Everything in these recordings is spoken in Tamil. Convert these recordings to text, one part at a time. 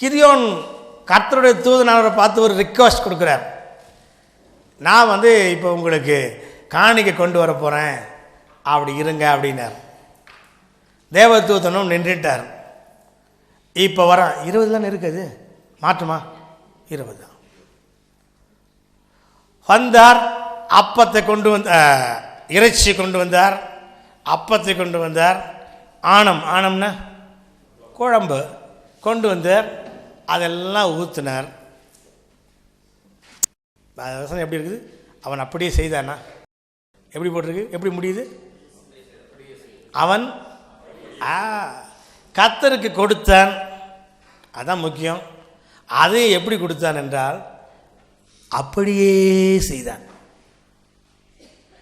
கிரியோன் கர்த்தருடைய தூதனாளரை பார்த்து ஒரு ரிக்வஸ்ட் கொடுக்குறார். நான் வந்து இப்போ உங்களுக்கு காணிக்கை கொண்டு வர போகிறேன் அப்படி இருங்க அப்படின்னார். தேவதூதனும் நின்றுட்டார். இப்போ வரேன் இருபது தானே இருக்குது மாற்றுமா? இருபது தான். வந்தார் அப்பத்தை கொண்டு வந்த இறைச்சி கொண்டு வந்தார். அப்பத்தை கொண்டு வந்தார். ஆணம் ஆணம்னா குழம்பு. கொண்டு வந்தார். அதெல்லாம் ஊற்றினார் வசனம் எப்படி இருக்குது? அவன் அப்படியே செய்தானா? எப்படி போட்டிருக்கு? எப்படி முடியுது? அவன் ஆ கத்தருக்கு கொடுத்தான். அதான் முக்கியம். அதை எப்படி கொடுத்தான் என்றால் அப்படியே செய்தான்.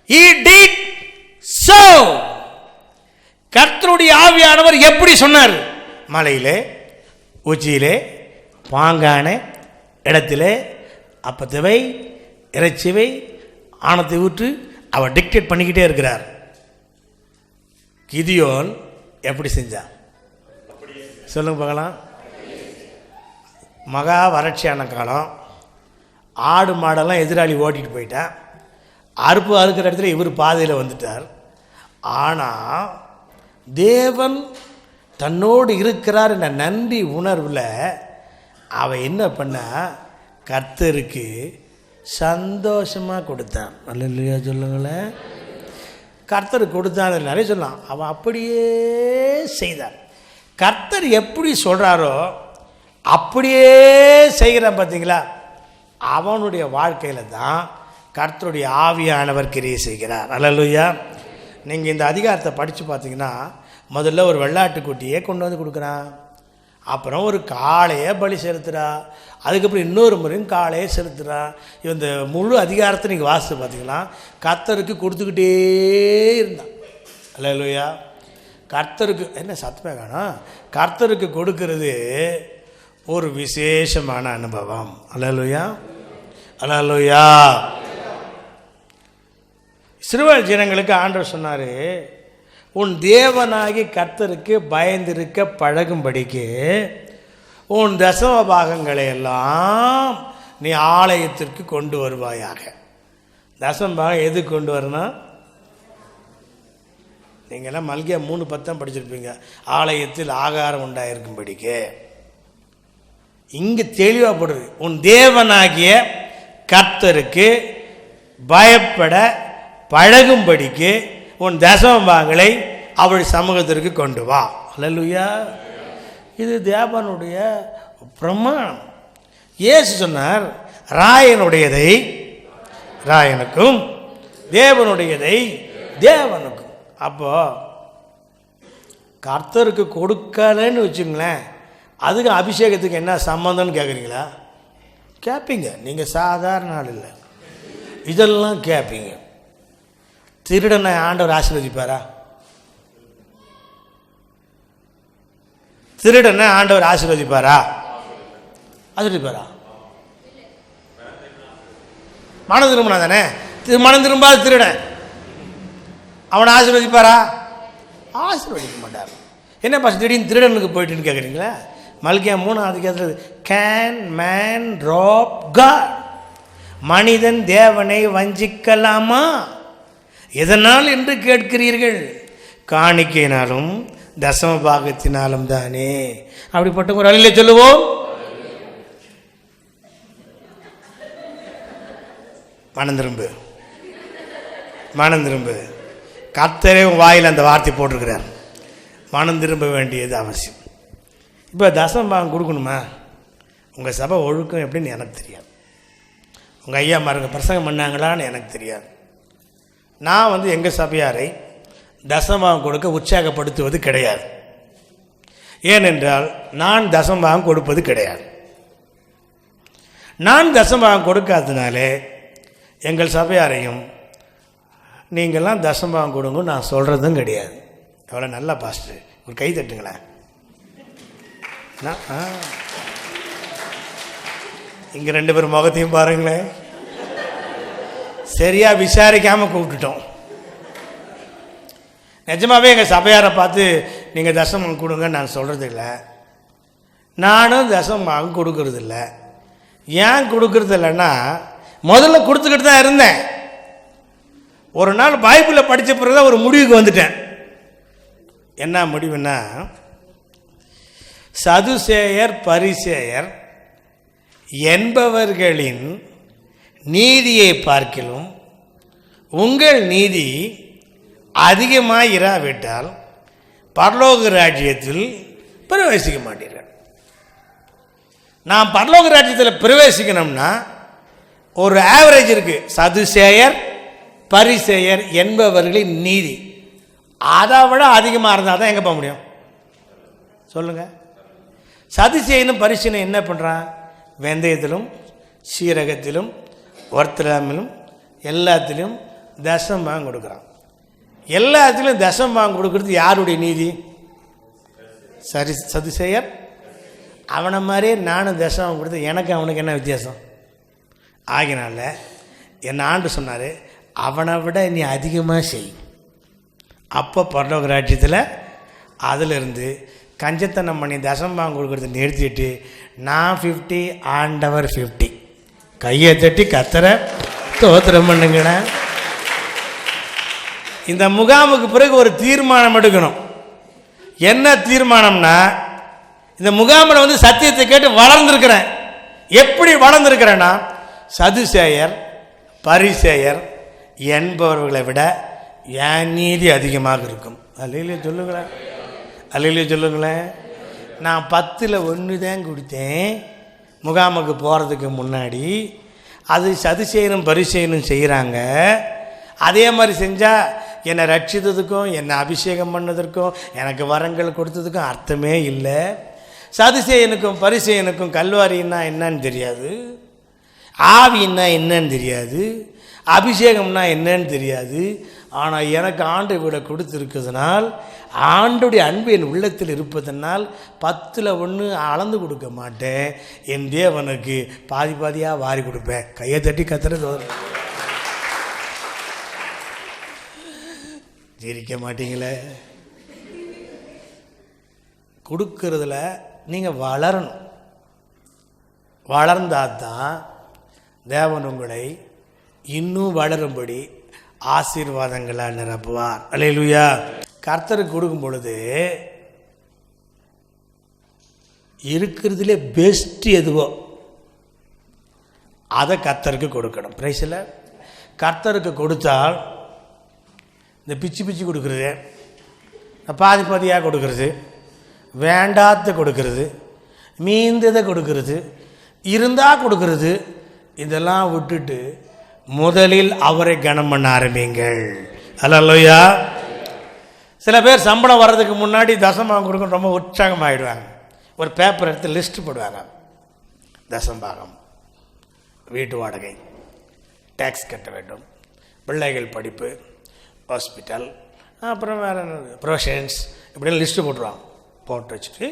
He கர்த்தருடைய ஆவியானவர் எப்படி சொன்னார்? மலையிலே உச்சியிலே பாங்கான இடத்திலே அப்பத்தவை இறைச்சிவை ஆணத்தை ஊற்று அவர் டிக்டேட் பண்ணிக்கிட்டே இருக்கிறார். கிதியோன் எப்படி செஞ்சார் சொல்லுங்க பார்க்கலாம். மகா வறட்சியான காலம். ஆடு மாடெல்லாம் எதிராளி ஓட்டிட்டு போயிட்டான் அறுப்பு அறுக்கிற இடத்துல இவர் பாதையில் வந்துட்டார். ஆனால் தேவன் தன்னோடு இருக்கிறார் என்ற நன்றி உணர்வில் அவன் என்ன பண்ணா கர்த்தருக்கு சந்தோஷமாக கொடுத்தான். நல்ல இல்லையா சொல்லுங்களேன். கர்த்தர் கொடுத்தான் நிறைய சொல்லலாம். அவன் அப்படியே செய்தான் கர்த்தர் எப்படி சொல்கிறாரோ அப்படியே செய்கிறான் பார்த்தீங்களா அவனுடைய வாழ்க்கையில் தான் கர்த்தருடைய ஆவியானவர் கிரியை செய்கிறார். அல்லலுயா. நீங்கள் இந்த அதிகாரத்தை படித்து பார்த்தீங்கன்னா முதல்ல ஒரு வெள்ளாட்டுக்குட்டியே கொண்டு வந்து கொடுக்குறான். அப்புறம் ஒரு காளையை பலி செலுத்துகிறா அதுக்கப்புறம் இன்னொரு முறையும் காளையை செலுத்துறா. இந்த முழு அதிகாரத்தை நீங்கள் வாசித்து பார்த்தீங்கன்னா கர்த்தருக்கு கொடுத்துக்கிட்டே இருந்தான். அல்லையா கர்த்தருக்கு என்ன சத்தமே காணும் கர்த்தருக்கு கொடுக்கறது ஒரு விசேஷமான அனுபவம். அல்லலுயா. அல்லலுயா. சிறுவர் ஜனங்களுக்கு ஆண்டவர் சொன்னார் உன் தேவனாகி கர்த்தருக்கு பயந்திருக்க பழகும்படிக்கு உன் தசம பாகங்களை எல்லாம் நீ ஆலயத்திற்கு கொண்டு வருவாயாக. தசம பாகம் எது கொண்டு வரணும் நீங்கள்லாம் மல்கியா மூணு பத்தம் படிச்சிருப்பீங்க. ஆலயத்தில் ஆகாரம் உண்டாயிருக்கும்படிக்கு. இங்கே தெளிவாக உன் தேவனாகிய கர்த்தருக்கு பயப்பட பழகும்படிக்கு உன் தசமபாங்களை அவள் சமூகத்திற்கு கொண்டு வா. அல்லலுயா. இது தேவனுடைய பிரமாணம். இயேசு சொன்னார் ராயனுடையதை ராயனுக்கும் தேவனுடையதை தேவனுக்கும். அப்போ கர்த்தருக்கு கொடுக்கலன்னு வச்சுங்களேன் அதுக்கு அபிஷேகத்துக்கு என்ன சம்மந்தம்னு கேட்குறீங்களா கேட்பீங்க நீங்கள் சாதாரண ஆள் இல்லை. இதெல்லாம் கேட்பீங்க திருடனை ஆண்டவர் ஆசீர்வதிப்பாரா? திருடனை ஆண்டவர் ஆசீர்வதிப்பாரா? ஆசீர்வதிப்பாரா? மனம் திரும்பினா தானே? திரு மனம் திரும்பாத திருடன். அவனை ஆசீர்வதிப்பாரா? ஆசீர்வதிக்க மாட்டார். என்ன பாச திடீர்னு திருடனுக்கு போயிட்டுன்னு கேட்குறீங்களா மல்கியா மூணாவது கேட்குறது கேன் மேன் ரோப் காட் மனிதன் தேவனை வஞ்சிக்கலாமா? எதனால் என்று கேட்கிறீர்கள்? காணிக்கையினாலும் தசம பாகத்தினாலும் தானே. அப்படிப்பட்ட ஒரு அழில சொல்லுவோம். மனம் திரும்பு. மனம் திரும்பு. கர்த்தரே வாயில் அந்த வார்த்தை போட்டிருக்கிறார். மனம் திரும்ப வேண்டியது அவசியம். இப்போ தசம பாகம் கொடுக்கணுமா? உங்கள் சபை ஒழுக்கம் எப்படின்னு எனக்கு தெரியாது. உங்கள் ஐயா மாருங்க பிரசங்கம் பண்ணாங்களான்னு எனக்கு தெரியாது. நான் வந்து எங்கள் சபையாரை தசமபாகம் கொடுக்க உற்சாகப்படுத்துவது கிடையாது. ஏனென்றால் நான் தசமபாகம் கொடுப்பது கிடையாது. நான் தசமபாகம் கொடுக்காததுனாலே எங்கள் சபையாரையும் நீங்கள்லாம் தசமபாகம் கொடுங்க நான் சொல்கிறதும் கிடையாது. எவ்வளோ நல்லா பாஸ்டர். ஒரு கை தட்டுங்களேன். நான் இங்கே ரெண்டு பேரும் முகத்தையும் பாருங்களேன். சரியாக விசாரிக்காமல் கூப்பிட்டுட்டோம். நிஜமாகவே எங்கள் சபையாரை பார்த்து நீங்கள் தசமம் கொடுங்கன்னு நான் சொல்கிறது இல்லை நானும் தசமம் கொடுக்கறது இல்லை ஏன் கொடுக்கறது இல்லைன்னா முதல்ல கொடுத்துக்கிட்டு தான் இருந்தேன். ஒரு நாள் பைபிளில் படித்த பிறகு தான் ஒரு முடிவுக்கு வந்துட்டேன். என்ன முடிவுன்னா சதுசேயர் பரிசேயர் என்பவர்களின் நீதியை பார்க்கிலும் உங்கள் நீதி அதிகமாக இராவிட்டால் பரலோக ராஜ்யத்தில் பிரவேசிக்க மாட்டீர்கள். நான் பரலோக ராஜ்யத்தில் பிரவேசிக்கணும்னா ஒரு ஆவரேஜ் இருக்குது சதுசேயர் பரிசேயர் என்பவர்களின் நீதி. அதை விட அதிகமாக இருந்தால் தான் எங்கே போக முடியும்? சொல்லுங்கள் சதுசேயனும் பரிசீலனை என்ன பண்ணுறான் வெந்தயத்திலும் சீரகத்திலும் ஒர்த்தலாமிலும் எல்லாத்துலேயும் தசம் கொடுக்குறான். எல்லாத்துலேயும் தசம் கொடுக்கறது யாருடைய நீதி? சரி சதுசேயர். அவனை மாதிரியே நானும் தசம் கொடுத்து எனக்கு அவனுக்கு என்ன வித்தியாசம்? ஆகினால என் ஆண்டு சொன்னார் அவனை விட நீ அதிகமாக செய். அப்போ பரலோக ராஜ்யத்தில் அதிலிருந்து கஞ்சத்தனம் பண்ணி தசம்பாங்க கொடுக்குறத நிறுத்திட்டு நான் ஃபிஃப்டி ஆண்டவர் ஃபிஃப்டி கையை தட்டி கத்தரை தோத்திரம் பண்ணுங்களேன் இந்த முகாமுக்கு பிறகு ஒரு தீர்மானம் எடுக்கணும். என்ன தீர்மானம்னா இந்த முகாமில் வந்து சத்தியத்தை கேட்டு வளர்ந்துருக்கிறேன். எப்படி வளர்ந்துருக்கிறேன்னா சதுசேயர் பரிசேயர் என்பவர்களை விட என் நீதி அதிகமாக இருக்கும். அல்லையிலே சொல்லுங்களேன். அல்லையிலே சொல்லுங்களேன். நான் பத்தில் ஒன்று தான் கொடுத்தேன். முகாமுக்கு போகிறதுக்கு முன்னாடி அது சதுசேயனும் பரிசேயனும் செய்கிறாங்க அதே மாதிரி செஞ்சால் என்னை ரட்சித்ததுக்கும் என்னை அபிஷேகம் பண்ணதற்கும் எனக்கு வரங்கள் கொடுத்ததுக்கும் அர்த்தமே இல்லை. சதுசேயனுக்கும் பரிசேயனுக்கும் கல்வாரின்னா என்னன்னு தெரியாது. ஆவின்னா என்னன்னு தெரியாது. அபிஷேகம்னா என்னன்னு தெரியாது. ஆனால் எனக்கு ஆண்டு விட கொடுத்துருக்கிறதுனால் ஆண்டுடைய அன்பு என் உள்ளத்தில் இருப்பதனால் பத்தில் ஒன்று அளந்து கொடுக்க மாட்டேன். என் தேவனுக்கு பாதி பாதியாக வாரி கொடுப்பேன். கையை தட்டி கத்துறது வரும் ஜீரிக்க மாட்டீங்களே? கொடுக்கறதுல நீங்கள் வளரணும். வளர்ந்தால் தான் தேவன் உங்களை இன்னும் வளரும்படி ஆசீர்வாதங்களாக நிரப்புவார். அலையிலுயா. கர்த்தருக்கு கொடுக்கும் பொழுது இருக்கிறதுலே பெஸ்ட் எதுவோ அதை கர்த்தருக்கு கொடுக்கணும். பிரைஸில் கர்த்தருக்கு கொடுத்தால் இந்த பிச்சு பிச்சு கொடுக்குறது பாதி பாதியாக கொடுக்கறது வேண்டாத கொடுக்கறது மீந்ததை கொடுக்கறது இருந்தால் கொடுக்கறது இதெல்லாம் விட்டுட்டு முதலில் அவரை கனம் பண்ண ஆரம்பிங்கள் அல்லையா சில பேர் சம்பளம் வர்றதுக்கு முன்னாடி தசமாகம் கொடுக்க ரொம்ப உற்சாகமாகிடுவாங்க ஒரு பேப்பர் எடுத்து லிஸ்ட் போடுவாங்க. தசம்பாகம் வீட்டு வாடகை டேக்ஸ் கட்ட வேண்டும் பிள்ளைகள் படிப்பு ஹாஸ்பிட்டல் அப்புறம் வேறு ப்ரொஃபஷன்ஸ் இப்படின்னு லிஸ்ட்டு போட்டுருவாங்க. போட்டு வச்சுட்டு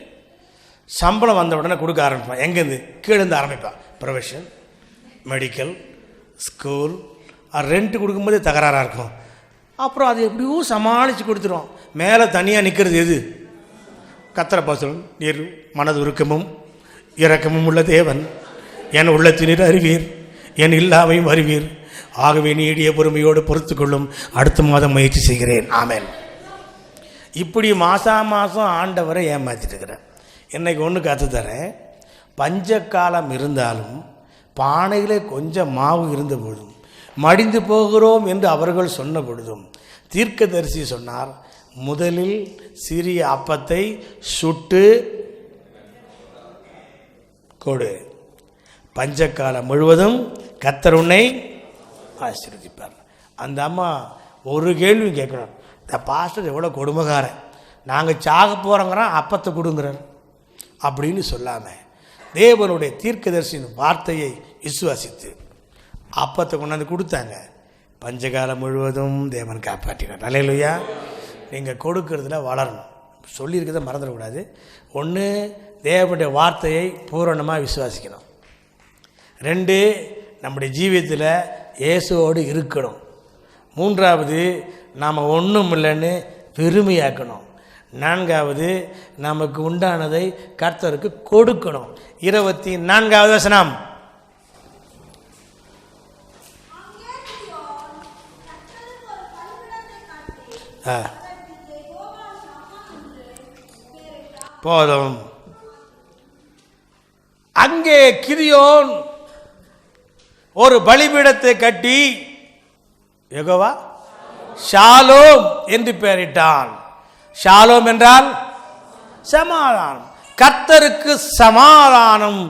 சம்பளம் வந்த உடனே கொடுக்க ஆரம்பிப்பான் எங்கேருந்து கீழேருந்து ஆரம்பிப்பான் ப்ரொஃபஷன் மெடிக்கல் ஸ்கூல் ரெண்ட் கொடுக்கும்போதே தகராறாக இருக்கும். அப்புறம் அது எப்படியோ சமாளித்து கொடுத்துருவோம் மேலே தனியாக நிற்கிறது எது? கத்திர நீர் மனது உருக்கமும் இரக்கமும் உள்ள தேவன். என் உள்ளத்தினர் அறிவீர் என் இல்லாமையும் அறிவீர். ஆகவே நீடிய பொறுமையோடு பொறுத்து கொள்ளும் அடுத்த மாதம் முயற்சி செய்கிறேன். ஆமேன். இப்படி மாதா மாதம் ஆண்டவரை ஏமாற்றிட்டு இருக்கிறேன். இன்னைக்கு ஒன்று கற்று தரேன் பஞ்சக்காலம் இருந்தாலும் பானையிலே கொஞ்சம் மாவு இருந்த பொழுதும் மடிந்து போகிறோம் என்று அவர்கள் சொன்ன பொழுதும் தீர்க்கதரிசி சொன்னார் முதலில் சிறிய அப்பத்தை சுட்டு கொடு. பஞ்சக்காலம் முழுவதும் கத்தர் உன்னை ஆசீர்வதிப்பார். அந்த அம்மா ஒரு கேள்வி கேட்கணும் இந்த பாஸ்டர் எவ்வளோ கொடுமைக்காரன். நாங்கள் சாக போகிறோங்கிறோம் அப்பத்தை கொடுங்குறார். அப்படின்னு சொல்லாமல் தேவனுடைய தீர்க்கதரிசியின் வார்த்தையை விசுவாசித்து அப்பத்தை கொண்டாந்து கொடுத்தாங்க. பஞ்சகாலம் முழுவதும் தேவன் காப்பாற்றினார். அலையிலுயா நீங்கள் கொடுக்கறதுல வளரணும். சொல்லியிருக்கிறத மறந்துடக்கூடாது. ஒன்று தேவனுடைய வார்த்தையை பூரணமாக விசுவாசிக்கணும். ரெண்டு நம்முடைய ஜீவியத்தில் இயேசுவோடு இருக்கணும். மூன்றாவது நாம் ஒன்றும் இல்லைன்னு பெருமையாக்கணும். நான்காவது நமக்கு உண்டானதை கர்த்தருக்கு கொடுக்கணும். இருபத்தி நான்காவது வசனம். ஆ. போதும். அங்கே கிரியோன் ஒரு பலிபீடத்தை கட்டி எகோவா ஷாலோம் என்று பெயரிட்டான். ஷாலோம் என்றால் சமாதானம். கத்தருக்கு சமாதானம்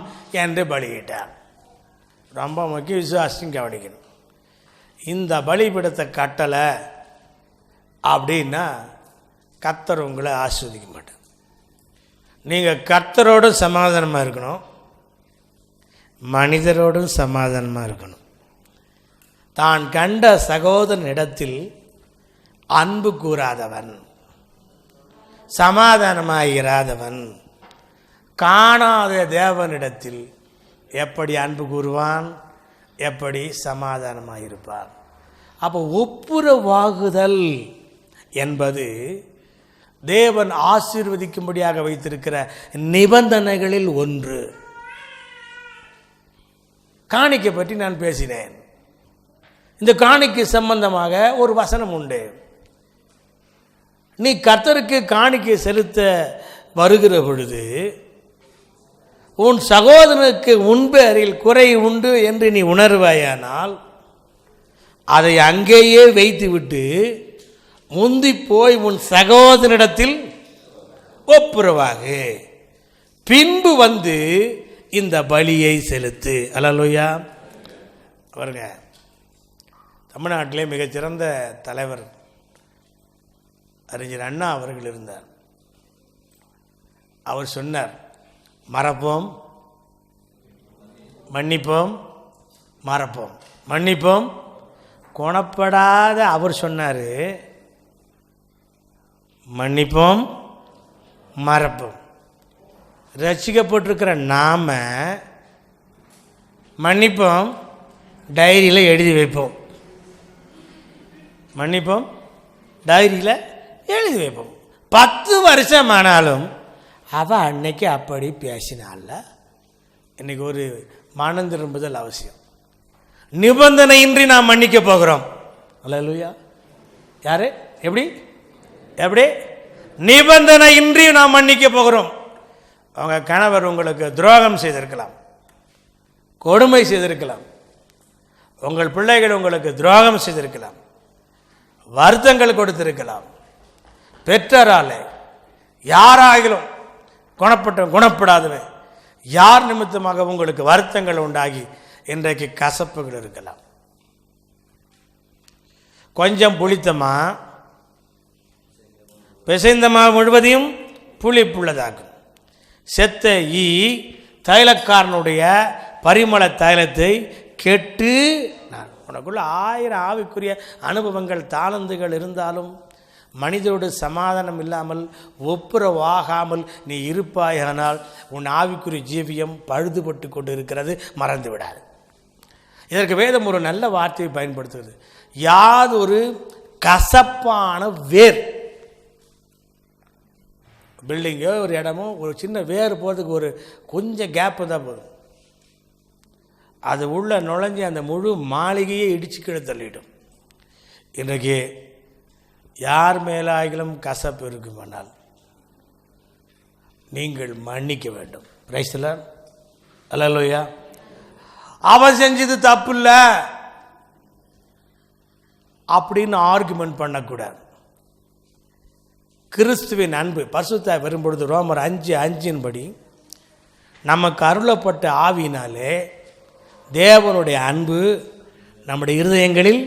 என்று பலியிட்டார். ரொம்ப முக்கிய விசுவாசம் கவனிக்கணும். இந்த பலிபீடத்தை கட்டலை அப்படின்னா கத்தர் உங்களை ஆஸ்வதிக்க மாட்டார். நீங்கள் கர்த்தரோடும் சமாதானமாக இருக்கணும். மனிதரோடும் சமாதானமாக இருக்கணும். தான் கண்ட சகோதரனிடத்தில் அன்பு கூறாதவன். சமாதானமாகிறாதவன் காணாத தேவனிடத்தில் எப்படி அன்பு கூறுவான்? எப்படி சமாதானமாக இருப்பான் அப்போ ஒப்புரவாகுதல் என்பது தேவன் ஆசீர்வதிக்கும்படியாக வைத்திருக்கிற நிபந்தனைகளில் ஒன்று. காணிக்கை பற்றி நான் பேசினேன். இந்த காணிக்கை சம்பந்தமாக ஒரு வசனம் உண்டு. நீ கர்த்தருக்கு காணிக்கை செலுத்த வருகிற பொழுது உன் சகோதரனுக்கு முன்பேறில் குறை உண்டு என்று நீ உணர்வாயானால் அதை அங்கேயே வைத்துவிட்டு முந்தி போய் உன் சகோதரனிடத்தில் ஒப்புரவாகு. பின்பு வந்து இந்த பலியை செலுத்து. அலலோயா பாருங்க. தமிழ்நாட்டிலே மிகச்சிறந்த தலைவர் அறிஞர் அண்ணா அவர்கள் இருந்தார். அவர் சொன்னார் மறப்போம் மன்னிப்போம் மறப்போம். மன்னிப்போம். குணப்படாத அவர் சொன்னார் மன்னிப்போம் மறப்போம். ரசிக்கப்பட்டிருக்கிற நாம மன்னிப்போம் டைரியில் எழுதி வைப்போம். மன்னிப்போம் டைரியில் எழுதி வைப்போம். பத்து வருஷம் ஆனாலும் அவள் அன்னைக்கு அப்படி பேசினால இன்றைக்கி ஒரு மனம் திரும்புதல் அவசியம். நிபந்தனையின்றி நாம் மன்னிக்க போகிறோம். லுய்யா யார்? எப்படி? எப்படி? நிபந்தனை இன்றி நாம் மன்னிக்க போகிறோம். அவங்க கணவர் உங்களுக்கு துரோகம் செய்திருக்கலாம். கொடுமை செய்திருக்கலாம். உங்கள் பிள்ளைகள் உங்களுக்கு துரோகம் செய்திருக்கலாம். வருத்தங்கள் கொடுத்திருக்கலாம். பெற்றராலே யாராகிலும் குணப்பட்ட குணப்படாதவன் யார் நிமித்தமாக உங்களுக்கு வருத்தங்கள் உண்டாகி இன்றைக்கு கசப்புகள் இருக்கலாம். கொஞ்சம் பிசைந்த மாவு முழுவதையும் புளிப்புள்ளதாக்கும். செத்த ஈ தைலக்காரனுடைய பரிமள தைலத்தை கெட்டு நான் உனக்குள்ள ஆயிரம் ஆவிக்குரிய அனுபவங்கள் தாளந்துகள் இருந்தாலும் மனிதரோடு சமாதானம் இல்லாமல் ஒப்புரவாகாமல் நீ இருப்பாயானால் உன் ஆவிக்குரிய ஜீவியம் பழுதுபட்டு கொண்டு இருக்கிறது மறந்து விடாது இதற்கு வேதம் ஒரு நல்ல வார்த்தையை பயன்படுத்துகிறது. யாதொரு கசப்பான வேர் பில்டிங்கோ ஒரு இடமோ ஒரு சின்ன வேர் போகிறதுக்கு ஒரு கொஞ்சம் கேப்பு தான் போதும். அது உள்ள நுழைஞ்சி அந்த முழு மாளிகையை இடிச்சு கீழே தள்ளிடும். இன்றைக்கு யார் மேலாகிலும் கசப்பு இருக்குமானால் நீங்கள் மன்னிக்க வேண்டும். ரைஸ்ல அல்லையா அவன் செஞ்சது தப்பு இல்லை. அப்படின்னு ஆர்குமெண்ட் பண்ணக்கூடாது. கிறிஸ்துவின் அன்பு. பரிசுத்தா வரும்பொழுது ரோமர் அஞ்சு அஞ்சின்படி நமக்கு அருளப்பட்ட ஆவியினாலே தேவனுடைய அன்பு நம்முடைய இருதயங்களில்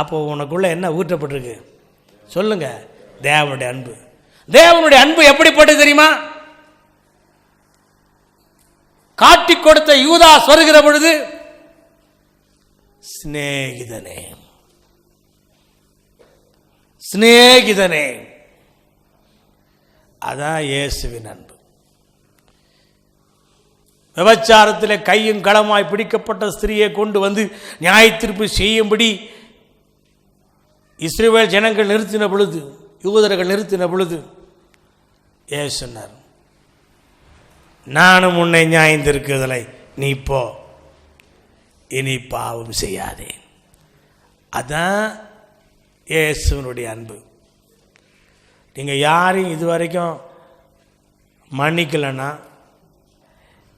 அப்போ உனக்குள்ளே என்ன ஊற்றப்பட்டிருக்கு? சொல்லுங்கள் தேவனுடைய அன்பு. தேவனுடைய அன்பு எப்படிப்பட்டது தெரியுமா? காட்டிக் கொடுத்த யூதாஸ் வருகிற பொழுது சிநேகிதனே சிநேகிதனே அதான் இயேசுவின் அன்பு. விபச்சாரத்தில் கையும் களமாய் பிடிக்கப்பட்ட ஸ்திரியை கொண்டு வந்து நியாய செய்யும்படி இஸ்ரேல் ஜனங்கள் நிறுத்தின பொழுது யூதர்கள் நிறுத்தின பொழுது ஏ சொன்னார்? நானும் உன்னை நியாயந்திருக்குதலை நீ போ. இனி பாவம் செய்யாதே. அதான் இயேசுவனுடைய அன்பு. நீங்கள் யாரையும் இது வரைக்கும் மன்னிக்கலைன்னா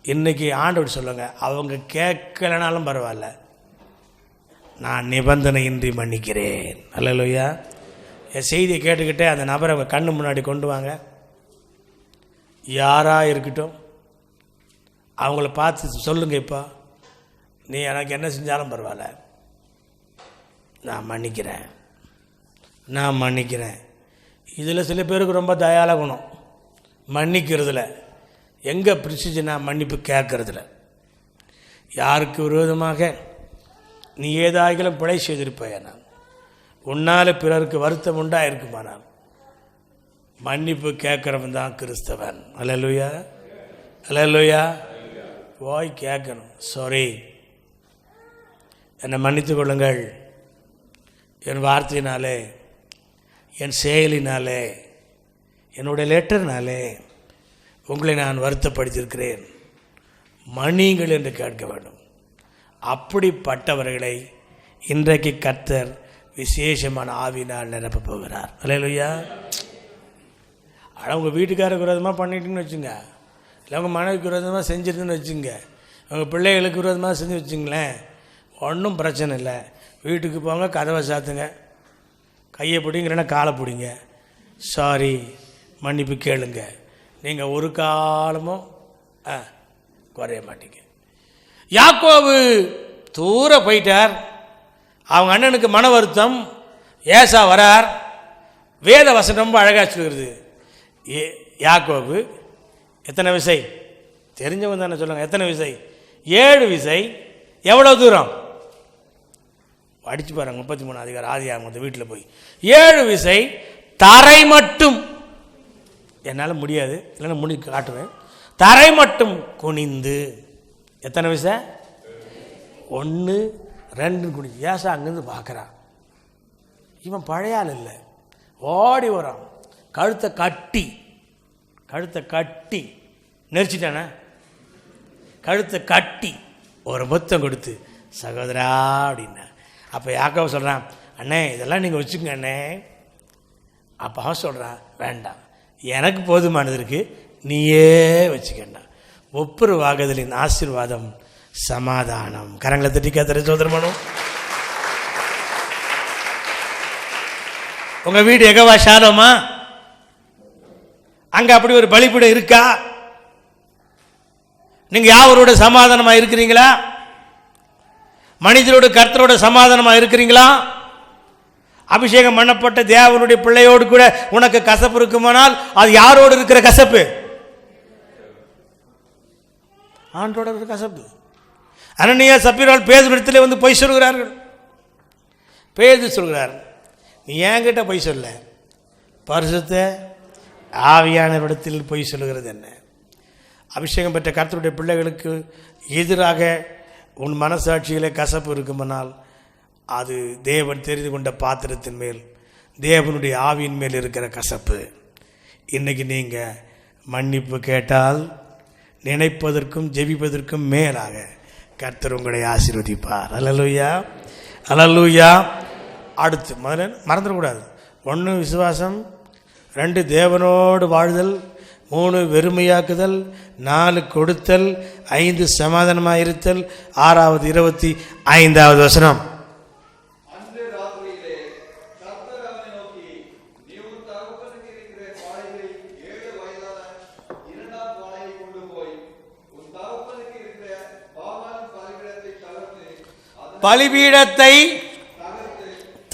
இன்றைக்கி ஆண்டவர் சொல்லுங்க அவங்க கேட்கலனாலும் பரவாயில்ல. நான் நிபந்தனையின்றி மன்னிக்கிறேன். அல்லையா என் செய்தியை கேட்டுக்கிட்டே அந்த நபரை அவங்க கண்ணு முன்னாடி கொண்டு வாங்க. யாராக இருக்கட்டும் அவங்கள பார்த்து சொல்லுங்க இப்போ. நீ எனக்கு என்ன செஞ்சாலும் பரவாயில்ல. நான் மன்னிக்கிறேன். நான் மன்னிக்கிறேன். இதில் சில பேருக்கு ரொம்ப தயால குணம். மன்னிக்கிறதுல எங்கே பிரிச்சுச்சுன்னா மன்னிப்பு கேட்கறதுல யாருக்கு விரோதமாக? நீ ஏதாகிலும் பிழை செய்திருப்பாயானால் உன்னால் பிறருக்கு வருத்தம் உண்டா இருக்குமானால் மன்னிப்பு கேட்குறவன் தான் கிறிஸ்தவன். அல்லலுயா. அல்லலுயா. போய் கேட்கணும். சாரி என்னை மன்னித்துக் கொள்ளுங்கள். என் வார்த்தையினாலே என் செயலினாலே என்னுடைய லெட்டர்னாலே உங்களை நான் வருத்தப்படுத்தியிருக்கிறேன். மன்னியுங்கள் என்று கேட்க வேண்டும். அப்படிப்பட்டவர்களை இன்றைக்கு கத்தர் விசேஷமான ஆவினால் நிரப்பப் போகிறார். இல்லையா ஆனால் உங்கள் வீட்டுக்காரருக்கு விரோதமாக பண்ணிட்டீங்கன்னு வச்சுங்க. இல்லை உங்கள் மனைவிக்கு விரோதமாக செஞ்சிருந்துன்னு வச்சுங்க. உங்கள் பிள்ளைகளுக்கு விரோதமாக செஞ்சு வச்சுங்களேன். ஒன்றும் பிரச்சனை இல்லை. வீட்டுக்கு போங்க கதவை சாத்துங்க. கையை பிடிங்க காலை பிடிங்க. சாரி மன்னிப்பு கேளுங்க. நீங்கள் ஒரு காலமும் ஆ குறைய மாட்டீங்க. யாக்கோவு தூர போயிட்டார். அவங்க அண்ணனுக்கு மன வருத்தம். ஏசா வரார். வேத வசனம் ரொம்ப அழகாக சொல்கிறது ஏ யாக்கோபு எத்தனை விசை? தெரிஞ்சவங்க தானே சொல்லுங்கள் எத்தனை விசை? ஏழு விசை. எவ்வளோ தூரம்? படித்து பாருங்க முப்பத்தி மூணு அதிகாரம் ஆதி ஆகும் வீட்டில் போய். ஏழு விசை தரை மட்டும். என்னால் முடியாது. இல்லைன்னா முடி காட்டுவேன். தரை மட்டும் குனிந்து. எத்தனை விசை? ஒன்று ரெண்டு குனிஞ்சு. ஏசா அங்கேருந்து பார்க்குறான் இவன் பழைய ஆள் இல்லை. ஓடி வரான். கழுத்தை கட்டி. கழுத்தை கட்டி. நெரிச்சிட்டானே? கழுத்தை கட்டி. ஒரு முத்தம் கொடுத்து சகோதரா அப்படின்னா. அப்போ யாக்கோ சொல்கிறான் அண்ணே இதெல்லாம் நீங்கள் வச்சுக்கங்க அண்ணே. அப்போ அவன் சொல்கிறான் வேண்டாம் எனக்கு போதுமானது இருக்குது நீயே வச்சுக்கண்டா. ஒப்புரவாகுதலின் ஆசீர்வாதம் சமாதானம். கரங்களை தட்டி கத்திர சோதரமனும் உங்கள் வீடு எகவா சாலமா அங்கே அப்படி ஒரு பலிபீடம் இருக்கா? நீங்கள் யாவரோட சமாதானமாக இருக்கிறீங்களா? மனிதரோடு கர்த்தரோட சமாதானமாக இருக்கிறீங்களா? அபிஷேகம் பண்ணப்பட்ட தேவனுடைய பிள்ளையோடு கூட உனக்கு கசப்பு இருக்குமானால் அது யாரோடு இருக்கிற கசப்பு? ஆண்டோட இருக்கிற கசப்பு. அனநியா சப்பீரால் பேசும் இடத்துல வந்து பொய் சொல்கிறார்கள். பேசி சொல்கிறார் நீ என்கிட்ட பொய் சொல்ல. பரிசுத்த ஆவியான இடத்தில் பொய் சொல்லுகிறது என்ன? அபிஷேகம் பெற்ற கர்த்தருடைய பிள்ளைகளுக்கு எதிராக உன் மனசாட்சியிலே கசப்பு இருக்குமானால் அது தேவன் தெரிந்து கொண்ட பாத்திரத்தின் மேல் தேவனுடைய ஆவியின் மேல் இருக்கிற கசப்பு. இன்னைக்கு நீங்கள் மன்னிப்பு கேட்டால் நினைப்பதற்கும் ஜெபிப்பதற்கும் மேலாக கர்த்தர் உங்களை ஆசீர்வதிப்பார். அலலுயா அலலுயா அடுத்து முதல்ல மறந்துடக்கூடாது. ஒன்று விசுவாசம் ரெண்டு தேவனோடு வாழ்தல் மூணு வெறுமையாக்குதல் நாலு கொடுத்தல் ஐந்து சமாதானமாக இருத்தல் ஆறாவது இருபத்தி ஐந்தாவது வசனம். பலிபீடத்தை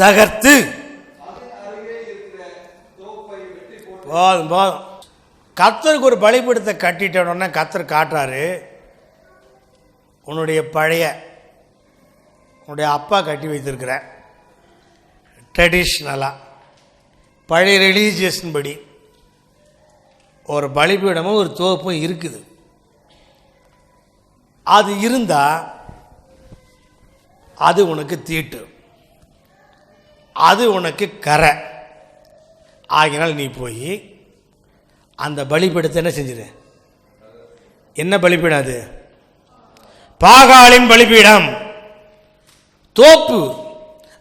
தகர்த்து போதும் போதும். கத்தருக்கு ஒரு பலிபீடத்தை கட்டிட்டோன்னா கத்தர் காட்டுறாரு உன்னுடைய பழைய உன்னுடைய அப்பா கட்டி வைத்திருக்கிற ட்ரெடிஷ்னலாக பழைய ரிலீஜியஸின் படி. ஒரு பலிபீடமும் ஒரு தோப்பும் இருக்குது. அது இருந்தால் அது உனக்கு தீட்டு. அது உனக்கு கரை. ஆகினால் நீ போய் அந்த பலிபீடத்தை என்ன செஞ்சிரு என்ன பலிபீடம் அது? பாகாலின் பலிபீடம். தோப்பு.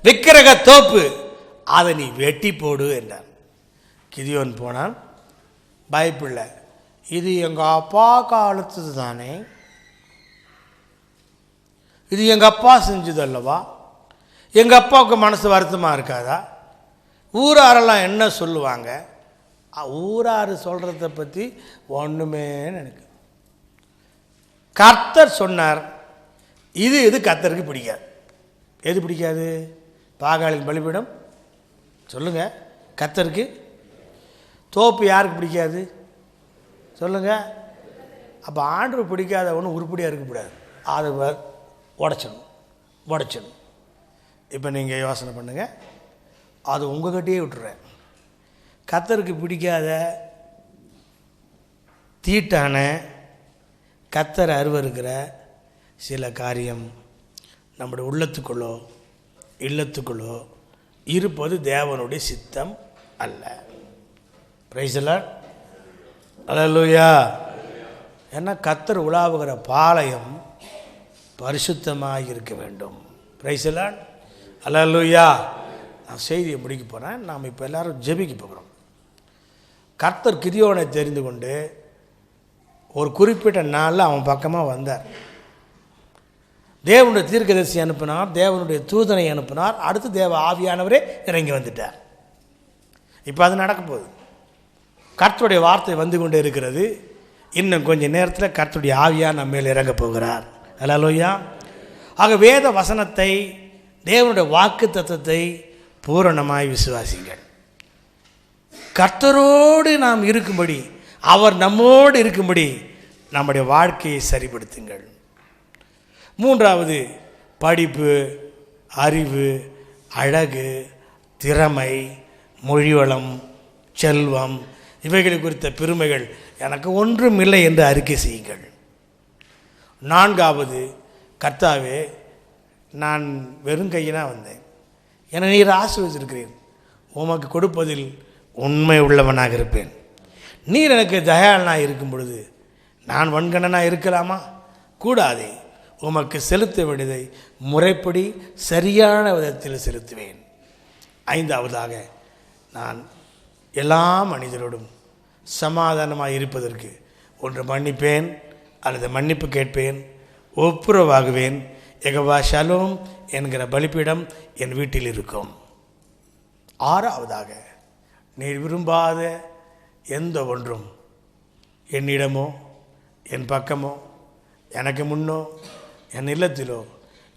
விக்கிரக தோப்பு. அதை நீ வெட்டி போடு என்றார். கிதியோன் போனான். பயப்பில்லை. இது எங்கள் அப்பா காலத்து தானே. இது எங்கள் அப்பா செஞ்சது அல்லவா? எங்கள் அப்பாவுக்கு மனசு வருத்தமாக இருக்காதா? ஊராரெல்லாம் என்ன சொல்லுவாங்க? ஊராறு ஊரார் சொல்கிறத பற்றி ஒன்றுமே எனக்கு கர்த்தர் சொன்னார் இது எது கர்த்தருக்கு பிடிக்காது. எது பிடிக்காது? பாகாலின் பலிபீடம். சொல்லுங்கள் கர்த்தருக்கு. தோப்பு யாருக்கு பிடிக்காது? சொல்லுங்கள் அப்போ ஆண்டு பிடிக்காத ஒன்றும் உருப்படியாக இருக்கக்கூடாது அதை உடச்சிடணும். உடச்சிடணும். இப்போ நீங்கள் யோசனை பண்ணுங்கள் அது உங்ககிட்டயே விட்டுறேன். கத்தருக்கு பிடிக்காத தீட்டான கத்தர் அருவருக்கிற சில காரியம் நம்முடைய உள்ளத்துக்குள்ளோ இல்லத்துக்குள்ளோ இருப்பது தேவனுடைய சித்தம் அல்ல. பிரைசலர் அல்லூயா ஏன்னா கத்தர் உலாவுகிற பாளையம் பரிசுத்தமாக இருக்க வேண்டும் பிரைசலான் அல்லூயா நான் செய்தியை முடிக்க போகிறேன் நாம் இப்போ எல்லாரும் ஜெபிக்க போகிறோம். கர்த்தர் கிரியோனை தெரிந்து கொண்டு ஒரு குறிப்பிட்ட நாளில் அவன் பக்கமாக வந்தார். தேவனுடைய தீர்க்கதரிசி அனுப்பினார் தேவனுடைய தூதனை அனுப்பினார் அடுத்து தேவ ஆவியானவரே இறங்கி வந்துட்டார். இப்போ அது நடக்க போகுது. கர்த்தருடைய வார்த்தை வந்து கொண்டு இருக்கிறது. இன்னும் கொஞ்ச நேரத்தில் கர்த்தருடைய ஆவியாக நம்ம மேல் இறங்க போகிறார். ஹலோயா ஆக வேத வசனத்தை தேவனுடைய வாக்கு தத்துவத்தை பூரணமாய் விசுவாசிங்கள் கர்த்தரோடு நாம் இருக்கும்படி அவர் நம்மோடு இருக்கும்படி நம்முடைய வாழ்க்கையை சரிப்படுத்துங்கள். மூன்றாவது படிப்பு அறிவு அழகு திறமை மொழிவளம் செல்வம் இவைகள் குறித்த பெருமைகள் எனக்கு ஒன்றும் இல்லை என்று அறிக்கை செய்யுங்கள். நான்காவது கர்த்தாவே நான் வெறும் வெறுங்கையினா வந்தேன். என நீர் ஆசிர்வதிருக்கிறேன் உமக்கு கொடுப்பதில் உண்மை உள்ளவனாக இருப்பேன். நீர் எனக்கு தயாளனாக இருக்கும் பொழுது நான் வன்கணனாக இருக்கலாமா? கூடாதே. உமக்கு செலுத்த வேண்டியதை முறைப்படி சரியான விதத்தில் செலுத்துவேன். ஐந்தாவதாக நான் எல்லா மனிதரோடும் சமாதானமாக இருப்பதற்கு ஒன்று மன்னிப்பேன் அல்லது மன்னிப்பு கேட்பேன் ஒப்புரவாகுவேன். எகவா ஷலோம் என்கிற பலிப்பீடம் என் வீட்டில் இருக்கும். ஆறாவதாக நீர் விரும்பாத எந்த ஒன்றும் என்னிடமோ என் பக்கமோ எனக்கு முன்னோ என் இல்லத்திலோ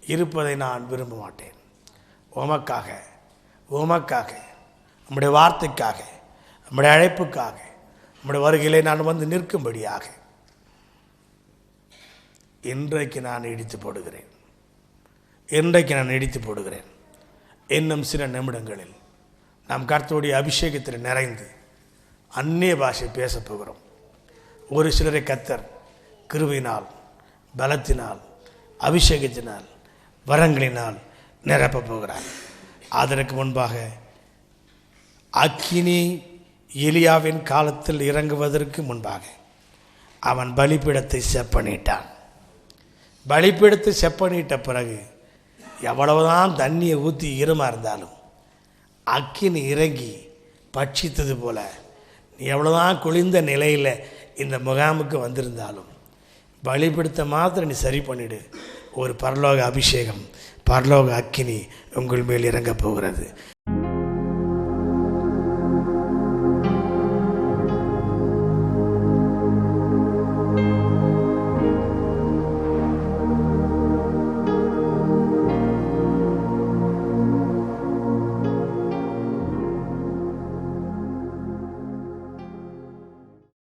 இருப்பதை நான் விரும்ப மாட்டேன் உமக்காக உமக்காக நம்முடைய வார்த்தைக்காக நம்முடைய அழைப்புக்காக நம்முடைய வருகையிலே நான் வந்து நிற்கும்படியாக இன்றைக்கு நான் இடித்து போடுகிறேன். இன்றைக்கு நான் இடித்து போடுகிறேன். இன்னும் சில நிமிடங்களில் நாம் கர்த்தருடைய அபிஷேகத்தில் நிறைந்து அந்நிய பாஷை பேசப் போகிறோம். ஒரு சிலரை கத்தர் கிருவினால் பலத்தினால் அபிஷேகத்தினால் வரங்களினால் நிரப்பப் போகிறார். அதற்கு முன்பாக அக்கினி எலியாவின் காலத்தில் இறங்குவதற்கு முன்பாக அவன் பலிப்பிடத்தை செப்பனிட்டான். பலிபீடத்தை செப்பனிட்ட பிறகு எவ்வளவுதான் தண்ணியை ஊற்றி ஈரமாக இருந்தாலும் அக்கினி இறங்கி பட்சித்தது போல நீ எவ்வளோதான் குளிர்ந்த நிலையில் இந்த முகாமுக்கு வந்திருந்தாலும் பலிபிடித்த மாத்திரம் நீ சரி பண்ணிடு. ஒரு பரலோக அபிஷேகம் பரலோக அக்கினி உங்கள் மேல் இறங்கப் போகிறது.